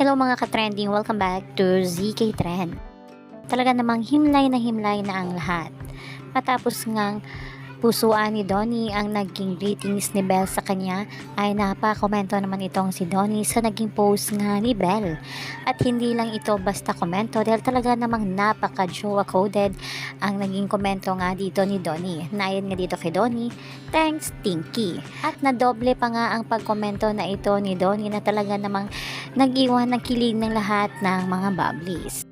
Hello mga ka-trending, welcome back to ZK Trend. Talaga namang himlay na himlay na ang lahat. Matapos ngang pusuan ni Donnie ang naging greetings ni Belle sa kanya ay napakomento naman itong si Donnie sa naging post nga ni Belle. At hindi lang ito basta komento dahil talaga namang napaka-jowa coded ang naging komento nga dito ni Donnie. Nayon nga dito kay Donnie, thanks Tinky. At nadoble pa nga ang pagkomento na ito ni Donnie na talaga namang nag-iwan ng kilig ng lahat ng mga bubblies.